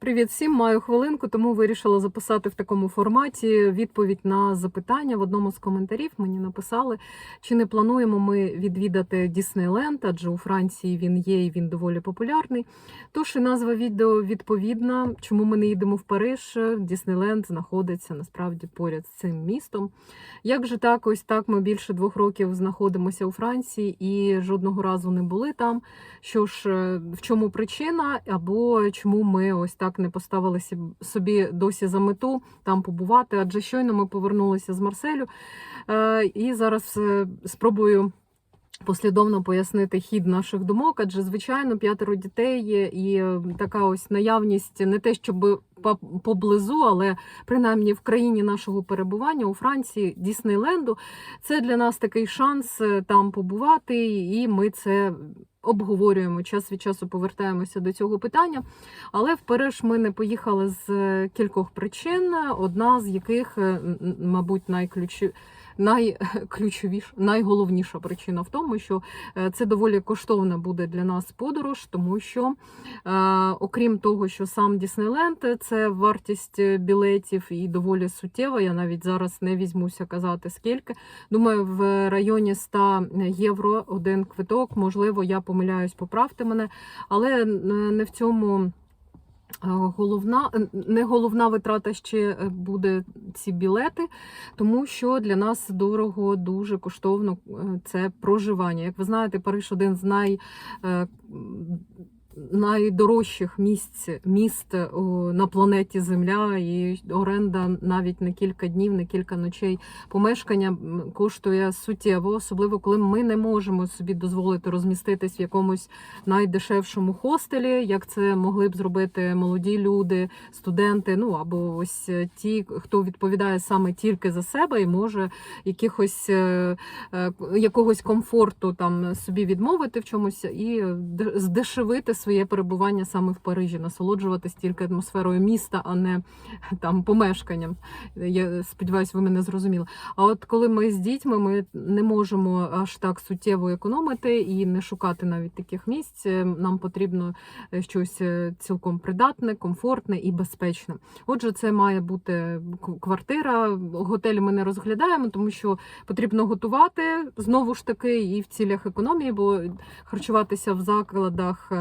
Привіт всім, маю хвилинку, тому вирішила записати в такому форматі відповідь на запитання. В одному з коментарів мені написали, чи не плануємо ми відвідати Діснейленд, адже у Франції він є і він доволі популярний. Тож і назва відео відповідна, чому ми не їдемо в Париж. Діснейленд знаходиться насправді поряд з цим містом. Як же так, ось так ми більше двох років знаходимося у Франції і жодного разу не були там. Що ж, е, в чому причина, або чому ми ось так не поставили собі досі за мету там побувати? Адже щойно ми повернулися з Марселю, е, і зараз е, спробую. Послідовно пояснити хід наших думок, адже звичайно п'ятеро дітей є, і е, така ось наявність не те, щоб поблизу, але принаймні в країні нашого перебування у Франції Діснейленду. Це для нас такий шанс там побувати, і ми це обговорюємо. Час від часу повертаємося до цього питання. Але в Париж ми не поїхали з е, кількох причин, одна з яких, е, мабуть, найключі... найключовіша, найголовніша причина в тому, що е, це доволі коштовна буде для нас подорож, тому що, е, окрім того, що сам Діснейленд це вартість білетів і доволі суттєва. Я навіть зараз не візьмуся казати скільки. Думаю, в районі 100 євро один квиток. Можливо, я помиляюсь, поправте мене, але е, не в цьому. Е, Головна не головна витрата ще е, буде ці білети, тому що для нас дорого, дуже коштовно е, це проживання. Як ви знаєте, Париж один з най, е, найдорожчих місць міст на планеті Земля, і оренда навіть не кілька днів, не кілька ночей помешкання коштує суттєво, особливо коли ми не можемо собі дозволити розміститись в якомусь найдешевшому хостелі, як це могли б зробити молоді люди, студенти. Ну або ось е, ті, хто відповідає саме тільки за себе і може якихось е, е, якогось комфорту там собі відмовити в чомусь і де- здешевити своє перебування саме в Парижі, насолоджуватись тільки атмосферою міста, а не там помешканням. Я сподіваюся, ви мене зрозуміли. А от коли ми з дітьми, ми не можемо аж так суттєво економити і не шукати навіть таких місць. Е, Нам потрібно е, щось е, цілком придатне, комфортне і безпечне. Отже, це має бути квартира. Готелі ми не розглядаємо, тому що потрібно готувати знову ж таки і в цілях економії, бо харчуватися в закладах.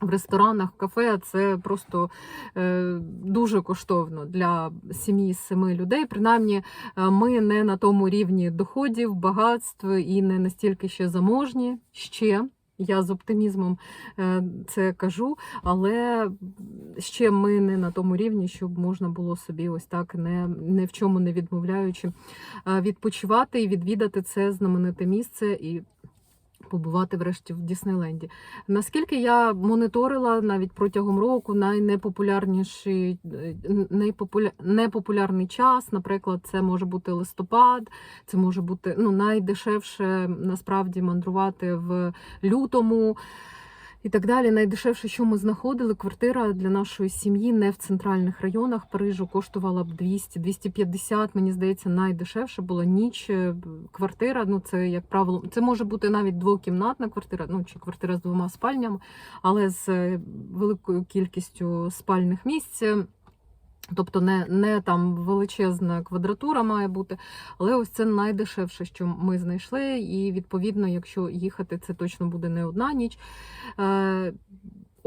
В ресторанах, в кафе це просто е, дуже коштовно для сім'ї з семи людей. Принаймні, е, ми не на тому рівні доходів, багатств і не настільки ще заможні ще. Я з оптимізмом е, це кажу, але ще ми не на тому рівні, щоб можна було собі ось так не, не в чому не відмовляючи е, відпочивати і відвідати це знамените місце і побувати врешті в Діснейленді. Наскільки я моніторила навіть протягом року найнепопулярніший е, найпопуля... непопулярний час, наприклад, це може бути листопад, це може бути ну, найдешевше насправді мандрувати в лютому. І так далі, найдешевше, що ми знаходили, квартира для нашої сім'ї не в центральних районах Парижу коштувала б 200-250, Мені здається, найдешевше була ніч е, квартира. Ну це як правило, це може бути навіть двокімнатна квартира, ну чи квартира з двома спальнями, але з е, великою кількістю спальних місць. Тобто не, не там величезна квадратура має бути, але ось це найдешевше, що ми знайшли. І відповідно, якщо їхати, це точно буде не одна ніч. Е,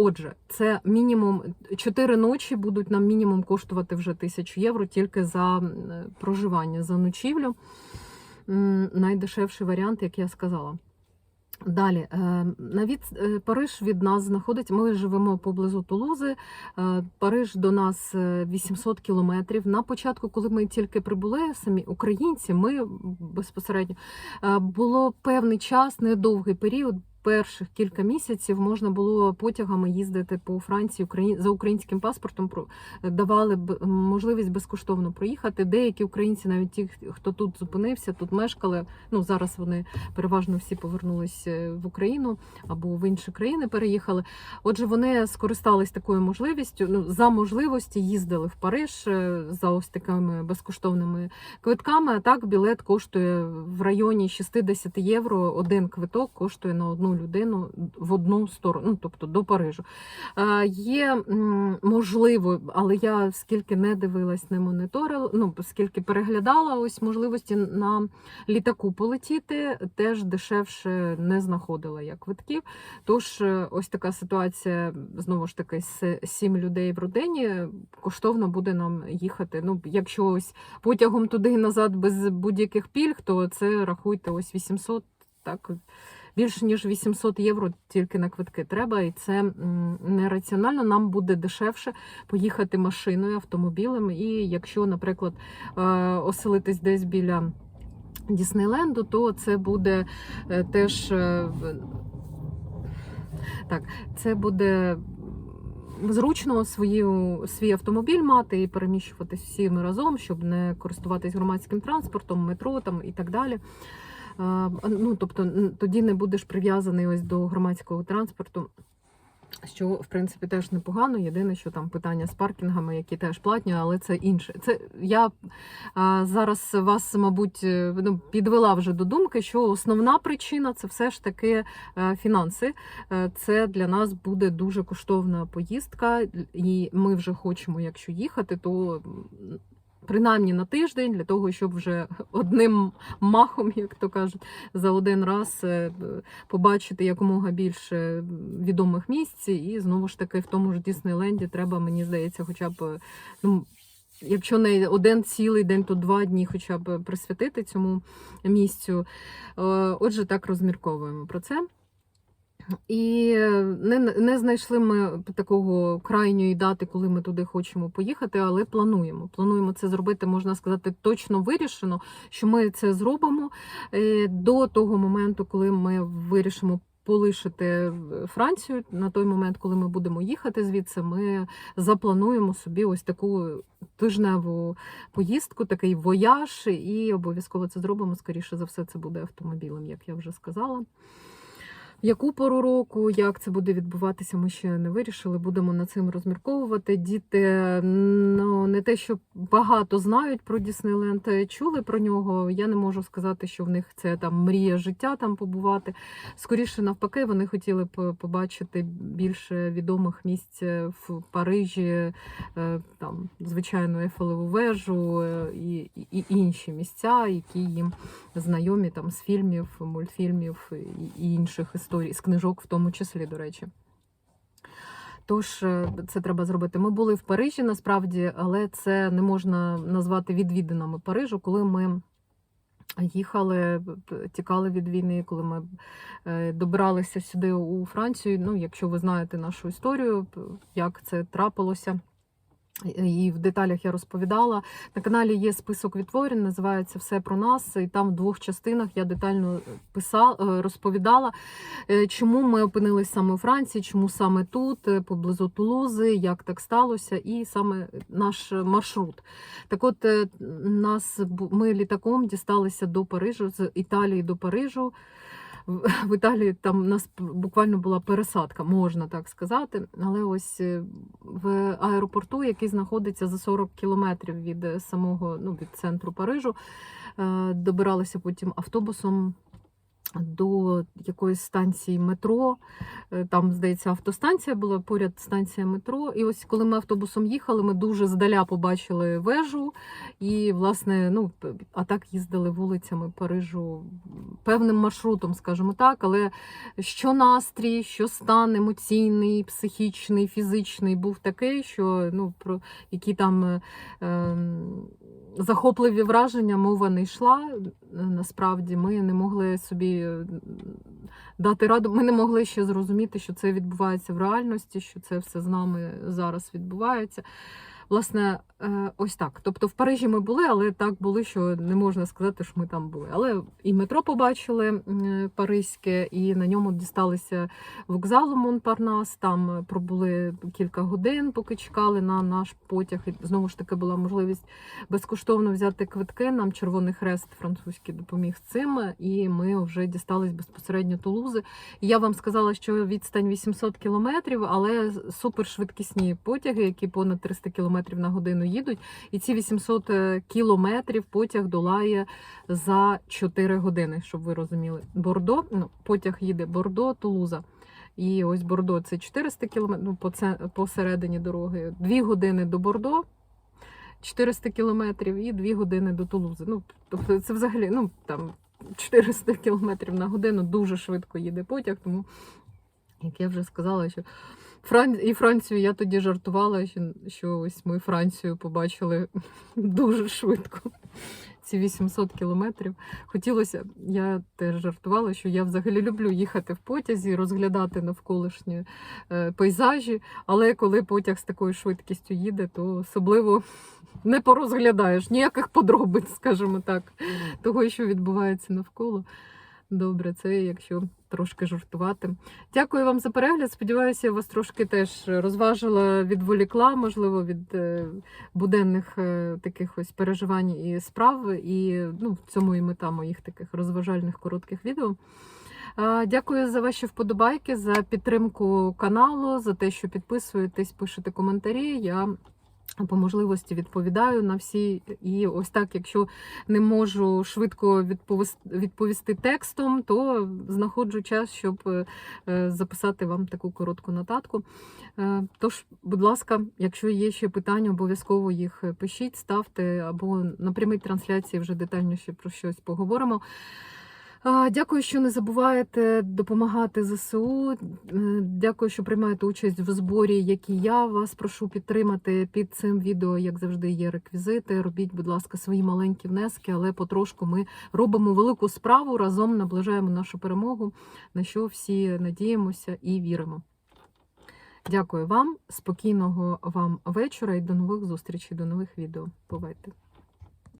Отже, це мінімум 4 ночі будуть нам мінімум коштувати вже тисячу євро тільки за проживання, за ночівлю. Найдешевший варіант, як я сказала. Далі, е, навіть е, Париж від нас знаходиться. Ми живемо поблизу Тулузи. Е, Париж до нас е, 800 кілометрів. На початку, коли ми тільки прибули, самі українці, ми безпосередньо було певний час, недовгий період. Перших кілька місяців можна було потягами їздити по Франції за українським паспортом. давали б можливість безкоштовно проїхати. Деякі українці, навіть ті, хто тут зупинився, тут мешкали. Ну зараз вони переважно всі повернулись в Україну або в інші країни переїхали. Отже, вони скористались такою можливістю. Ну за можливості їздили в Париж е, за ось такими безкоштовними квитками. А так білет коштує в районі 60 євро. Один квиток коштує на одну одну людину в одну сторону, ну, тобто до Парижу. Е, Є можливо, але я скільки не дивилась, не моніторила, ну скільки переглядала ось можливості на літаку полетіти, теж дешевше не знаходила я квитків. Тож е, ось така ситуація знову ж таки з сім людей в родині. Коштовно буде нам їхати. Ну, якщо ось потягом туди і назад без будь-яких пільг, то це рахуйте ось 800, так. Більше ніж 800 євро тільки на квитки треба, і це м, нераціонально. Нам буде дешевше поїхати машиною, автомобілем. І якщо, наприклад, е, оселитись десь біля Діснейленду, то це буде е, теж е, так, це буде зручно свою, свій автомобіль мати і переміщуватись всіми разом, щоб не користуватись громадським транспортом, метро там і так далі. Ну, тобто, тоді не будеш прив'язаний ось до громадського транспорту. Що в принципі теж непогано. Єдине, що там питання з паркінгами, які теж платні, але це інше. Це я а, зараз вас, мабуть, е, ну, підвела вже до думки, що основна причина це все ж таки е, фінанси. Е, Це для нас буде дуже коштовна поїздка, і ми вже хочемо, якщо їхати, то принаймні на тиждень для того, щоб вже одним махом, як то кажуть, за один раз е, побачити якомога більше відомих місць. І знову ж таки в тому ж Діснейленді треба, мені здається, хоча б ну. Якщо не один цілий день, то два дні хоча б присвятити цьому місцю. Е, Отже, так розмірковуємо про це. І не, не знайшли ми такого крайньої дати, коли ми туди хочемо поїхати, але плануємо. Плануємо це зробити, можна сказати, точно вирішено, що ми це зробимо е, до того моменту, коли ми вирішимо. Полишити Францію на той момент, коли ми будемо їхати звідси, ми заплануємо собі ось таку тижневу поїздку, такий вояж, і обов'язково це зробимо. Скоріше за все, це буде автомобілем, як я вже сказала. В яку пору року, як це буде відбуватися, ми ще не вирішили. Будемо над цим розмірковувати. Діти ну, не те, що багато знають про Діснейленд, чули про нього. Я не можу сказати, що в них це там мрія життя там побувати. Скоріше, навпаки, вони хотіли б побачити більше відомих місць в Парижі, е, там, звичайно, Ейфелеву вежу е, і, і, інші місця, які їм знайомі там з фільмів, мультфільмів і інших історій, з книжок в тому числі, до речі. Тож е, це треба зробити. Ми були в Парижі насправді, але це не можна назвати відвідинами Парижу, коли ми. Їхали, тікали від війни, коли ми е, добиралися сюди у Францію. Ну, якщо ви знаєте нашу історію, як це трапилося, і в деталях я розповідала. На каналі є список відтворень, називається Все про нас. І там в двох частинах я детально писала, розповідала, е, чому ми опинились саме у Франції, чому саме тут, е, поблизу Тулузи, як так сталося, і саме наш маршрут. Так от е, нас ми літаком дісталися до Парижу, з Італії до Парижу. В Італії там у нас буквально була пересадка, можна так сказати. Але ось е, в аеропорту, який знаходиться за 40 кілометрів від е, самого ну, від центру Парижу, е, добиралися потім автобусом до якоїсь станції метро. Е, Там, здається, автостанція була поряд станція метро. І ось коли ми автобусом їхали, ми дуже здаля побачили вежу. І, власне, ну, а так їздили вулицями Парижу певним маршрутом, скажімо так. Але що настрій, що стан емоційний, психічний, фізичний був такий, що ну, про які там е, ем, захопливі враження мова не йшла. Е, Насправді ми не могли собі е, дати раду. Ми не могли ще зрозуміти, що це відбувається в реальності, що це все з нами зараз відбувається. Власне, е, ось так. Тобто в Парижі ми були, але так були, що не можна сказати, що ми там були. Але і метро побачили паризьке, і на ньому дісталися вокзалу Монпарнас. Там пробули кілька годин, поки чекали на наш потяг. І знову ж таки була можливість безкоштовно взяти квитки. Нам Червоний Хрест французький допоміг з цим, і ми вже дістались безпосередньо Тулузи. Я вам сказала, що відстань 800 кілометрів, але супершвидкісні потяги, які понад 300 км на годину їдуть. І ці 800 е, кілометрів потяг долає за 4 години, щоб ви розуміли. Бордо, ну, потяг їде Бордо, Тулуза. І ось Бордо це 400 кілометрів ну, посередині дороги. 2 години до Бордо, 400 кілометрів і 2 години до Тулузи. Ну, тобто це взагалі ну, там, 400 кілометрів на годину дуже швидко їде потяг, тому, як я вже сказала, що Фран... і Францію я тоді жартувала, що, ось ми Францію побачили дуже швидко. Ці 800 кілометрів. Хотілося, я теж жартувала, що я взагалі люблю їхати в потязі, розглядати навколишні е, пейзажі, але коли потяг з такою швидкістю їде, то особливо не порозглядаєш ніяких подробиць, скажімо так, того, що відбувається навколо. Добре, це якщо трошки жартувати. Дякую вам за перегляд. Сподіваюся, я вас трошки теж розважила, відволікла, можливо, від е, буденних е, таких ось переживань і справ. І ну, в цьому і мета моїх таких розважальних коротких відео. Дякую за ваші вподобайки, за підтримку каналу, за те, що підписуєтесь, пишете коментарі. Я по можливості відповідаю на всі. І ось так, якщо не можу швидко відповісти, текстом, то знаходжу час, щоб е, е, записати вам таку коротку нотатку. Е, Тож, будь ласка, якщо є ще питання, обов'язково їх пишіть, ставте або на прямій трансляції вже детальніше про щось поговоримо. Дякую, що не забуваєте допомагати ЗСУ. Е, Дякую, що приймаєте участь в зборі, як і я. Вас прошу підтримати під цим відео, як завжди, є реквізити. Робіть, будь ласка, свої маленькі внески, але потрошку ми робимо велику справу разом наближаємо нашу перемогу, на що всі надіємося і віримо. Дякую вам, спокійного вам вечора і до нових зустрічей, до нових відео. Бувайте!